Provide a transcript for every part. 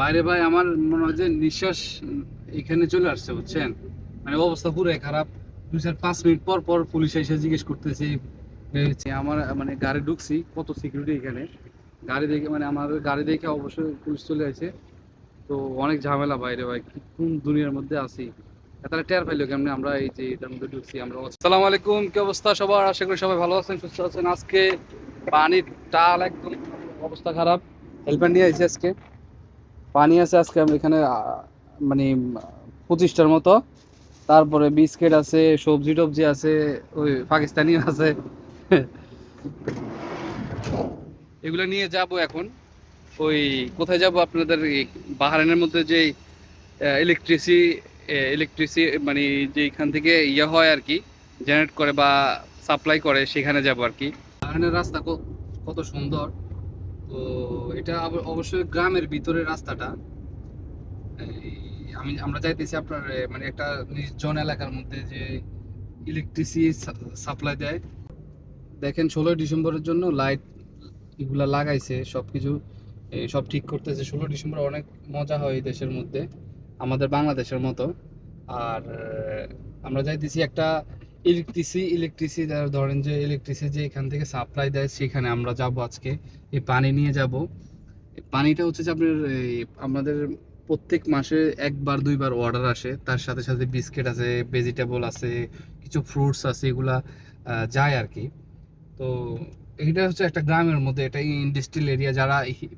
বাইরে ভাই আমার মনে হয় যে নিঃশ্বাস এখানে চলে আসছে, বুঝছেন? মানে অবস্থা পুরো খারাপ। দুই চার পাঁচ মিনিট পর পর পুলিশ এসে জিজ্ঞেস করতেছে হচ্ছে আমার মানে গাড়ি ঢুকছি, কত সিকিউরিটি এখানে? গাড়ি দেখে মানে আমার গাড়ি দেখে অবশ্যই পুলিশ চলে আসে। তো অনেক ঝামেলা বাইরে ভাই কোন দুনিয়ার মধ্যে আছি? তাহলে টের পাইলো কেমনে আমরা এই যে এটার মধ্যে ঢুকছি আমরা? আসসালামু আলাইকুম, কি অবস্থা সবার? আশা করি সবাই ভালো আছেন, সুস্থ আছেন। আজকে পানির টাল একদম অবস্থা খারাপ। হেল্পার নিয়ে আইছি আজকে। পানি আছে আজকে এখানে মানে পঁচিশটার মতো। তারপরে বিস্কিট আছে, সবজি টবজি আছে, ওই পাকিস্তানি আছে। এগুলো নিয়ে যাব এখন। ওই কোথায় যাব আপনাদের বাহারানের মধ্যে যে ইলেকট্রিসি ইলেকট্রিসি মানে যে এখান থেকে ইয়ে হয় আর কি জেনারেট করে বা সাপ্লাই করে, সেখানে যাব আর কি। বাহারানের রাস্তা কত সুন্দর। তো এটা অবশ্যই গ্রামের ভিতরের রাস্তাটা। আমি, আমরা চাইতেছি আপনার মানে একটা নির্জন এলাকার মধ্যে যে ইলেকট্রিসি সাপ্লাই দেয়। দেখেন ষোলোই ডিসেম্বরের জন্য লাইট এগুলা লাগাইছে সব কিছু সব ঠিক করতেছে। ষোলো ডিসেম্বর অনেক মজা হয় এই দেশের মধ্যে, আমাদের বাংলাদেশের মতো। আর আমরা চাইতেছি একটা ইলেকট্রিসি ইলেকট্রিসি ধরেন যে ইলেকট্রিসি যে এখান থেকে সাপ্লাই দেয়, সেখানে আমরা যাব আজকে, এই পানি নিয়ে যাব। পানিটা হচ্ছে যে আপনার আমাদের প্রত্যেক মাসে একবার, দুইবার অর্ডার আসে। তার সাথে সাথে বিস্কিট আছে ভেজিটেবল আছে, কিছু ফ্রুটস আছে, এগুলা যায় আর কি তো এটা হচ্ছে একটা গ্রামের মধ্যে, এটা ইন্ডাস্ট্রিয়াল এরিয়া যারা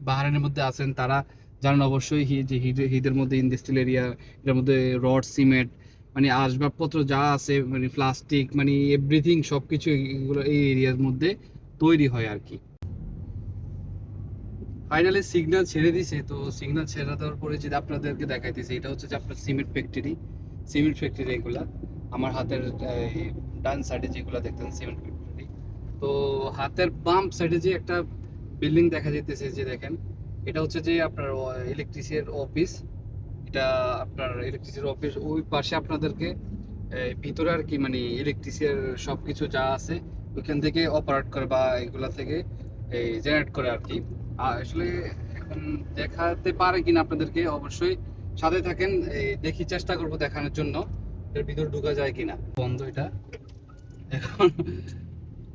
বাহারানের মধ্যে আছেন, তারা জানেন অবশ্যই যে হিদের মধ্যে ইন্ডাস্ট্রিয়াল এরিয়া এটার মধ্যে রড, সিমেন্ট মানে আসবাবপত্র যা আছে মানে প্লাস্টিক মানে এভরিথিং সব কিছু এগুলো এই এরিয়ার মধ্যে তৈরি হয় আর কি ফাইনালি সিগন্যাল ছেড়ে দিছে, তো সিগন্যাল ছেড়ে দেওয়ার পরে যদি আপনাদেরকে দেখাইতেছে, এটা হচ্ছে যে আপনার সিমেন্ট ফ্যাক্টরি সিমেন্ট ফ্যাক্টরি এগুলা, আমার হাতের ডান সাইডে যেগুলো দেখতেন সিমেন্ট ফ্যাক্টরি তো হাতের বাম সাইডে যে একটা বিল্ডিং দেখা যাইতেছে, যে দেখেন, এটা হচ্ছে যে আপনার ইলেকট্রিসিটির অফিস এটা আপনার ইলেকট্রিসিটির অফিস ওই পাশে আপনাদেরকে ভিতরে আর কি মানে ইলেকট্রিসিয়ার সব কিছু যা আছে, ওইখান থেকে অপারেট করে বা এগুলা থেকে জেনারেট করে আর কি। আসলে এখন দেখাতে পারে কিনা আপনাদেরকে, অবশ্যই সাথে থাকেন দেখি চেষ্টা করব দেখানোর জন্য, এর ভিতরে ঢোকা যায় কিনা। বন্ধ এটা। এখন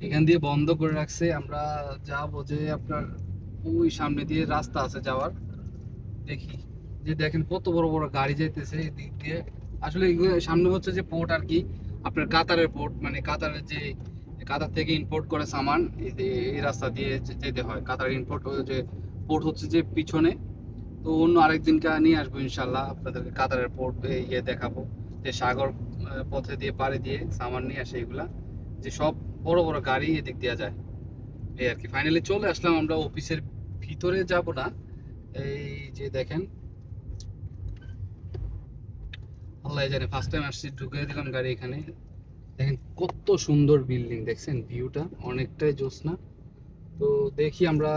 এখান দিয়ে বন্ধ করে রাখছে, আমরা যাব যে আপনার ওই সামনে দিয়ে রাস্তা আছে যাওয়ার। দেখি, যে দেখেন কত বড় বড় গাড়ি যাইতেছে দিক দিয়ে। আসলে সামনে হচ্ছে যে পোর্ট আর কি, আপনার কাতারের পোর্ট মানে কাতারের যে কাতার থেকে ইম্পোর্ট করে সামান, এই রাস্তা দিয়ে যেতে হয়, কাতার ইম্পোর্ট যে পোর্ট হচ্ছে যে পিছনে। তো অন্য আরেকদিন কা নিয়ে আসব ইনশাল্লাহ, আপনাদেরকে কাতারের পোর্ট ইয়ে দেখাবো। যে সাগর পথে দিয়ে পাড়ে দিয়ে সামান নিয়ে আসে এগুলা। যে সব বড় বড় গাড়ি এদিক দেওয়া যায়। এই আর কি। ফাইনালি চলে আসলাম আমরা অফিসের ভিতরে যাব না। এই যে দেখেন। আল্লাহ জানে ফার্স্ট টাইম আসছি ঢুকে দিলাম গাড়ি এখানে। দেখেন কত সুন্দর বিল্ডিং, দেখছেন ভিউটা, অনেকটাই জোসনা তো দেখি আমরা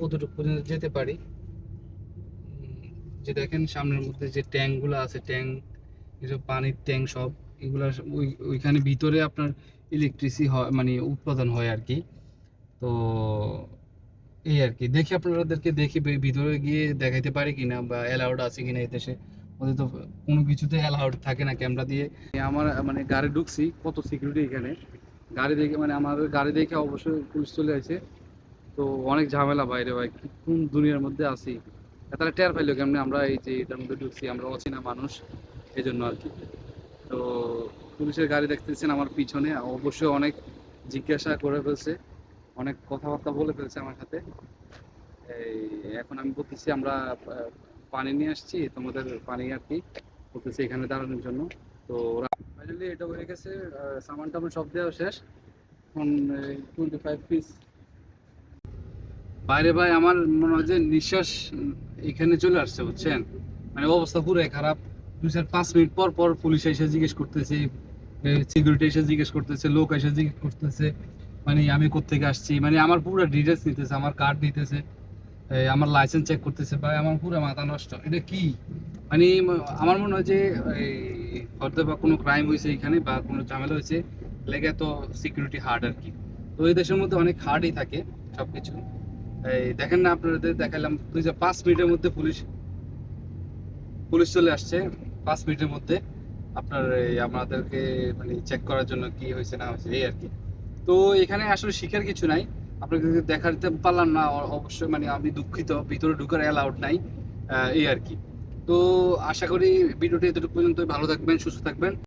কতটুকু পর্যন্ত যেতে পারি। যে দেখেন সামনের মধ্যে যে ট্যাঙ্কগুলো আছে, ট্যাঙ্ক এসব পানির ট্যাঙ্ক সব, এগুলা ওই, ওইখানে ভিতরে আপনার ইলেকট্রিসি হয় মানে উৎপাদন হয় আর কি। তো এই আর কি। দেখি আপনাদেরকে দেখি, ভিতরে গিয়ে দেখাইতে পারি কিনা বা অ্যালাউড আছে কিনা এই দেশে। ওদের তো কোনো কিছুতে অ্যালাউড থাকে না ক্যামেরা দিয়ে। আমার মানে গাড়ি ঢুকছি, কত সিকিউরিটি এখানে? গাড়ি দেখে মানে আমার গাড়ি দেখে অবশ্যই পুলিশ চলে আসে। তো অনেক ঝামেলা বাইরে ভাই কোন দুনিয়ার মধ্যে আছি? তাহলে টের পাইলো কেমনে আমরা এই যে এটার মধ্যে ঢুকছি, আমরা অচেনা মানুষ এই জন্য আর কি। তো পুলিশের গাড়ি দেখতেছেন আমার পিছনে, অবশ্যই অনেক জিজ্ঞাসা করে ফেলছে, অনেক কথাবার্তা বলে ফেলছে আমার সাথে। এই, এখন আমি বলতেছি আমরা পানি নিয়ে আসছি, তোমাদের পানি আর কি বলতেছি এখানে দাঁড়ানোর জন্য। তো ওরা ফাইনালি এটা হয়ে গেছে সামান টামান সব দেওয়া শেষ। এখন টোয়েন্টি ফাইভ পিস বাইরে ভাই আমার মনে হয় যে নিঃশ্বাস এখানে চলে আসছে, বুঝছেন? মানে অবস্থা পুরাই খারাপ। দুই চার পাঁচ মিনিট পর পর পুলিশ এসে জিজ্ঞেস করতেছে সিকিউরিটি এসে জিজ্ঞেস করতেছে, লোক এসে জিজ্ঞেস করতেছে মানে আমি কোথেকে আসছি? মানে আমার পুরো ডিটেলস নিতেছে, আমার কার্ড নিতেছে। আমার লাইসেন্স চেক করতেছে, ভাই, আমার পুরো মাথা নষ্ট। এটা কি? মানে আমার মনে হয় যে হয়তো বা কোনো ক্রাইম হয়েছে এখানে বা কোনো ঝামেলা হয়েছে, লেগে তো সিকিউরিটি হার্ড আর কি। তো এই দেশের মধ্যে অনেক হার্ডই থাকে সব কিছু দেখেন না আপনাদের দেখালাম দুই পাঁচ মিনিটের মধ্যে পুলিশ পুলিশ চলে আসছে পাঁচ মিনিটের মধ্যে। আপনার আমাদেরকে মানে চেক করার জন্য কি হয়েছে না হয়েছে, এই আর কি। তো এখানে আসলে শিখার কিছু নাই। আপনাকে দেখাতে পারলাম না অবশ্যই মানে আমি দুঃখিত, ভিতরে ঢুকার অ্যালাউড নাই এই আর কি। তো আশা করি ভিডিওটি এতটুকু পর্যন্ত ভালো থাকবেন, সুস্থ থাকবেন।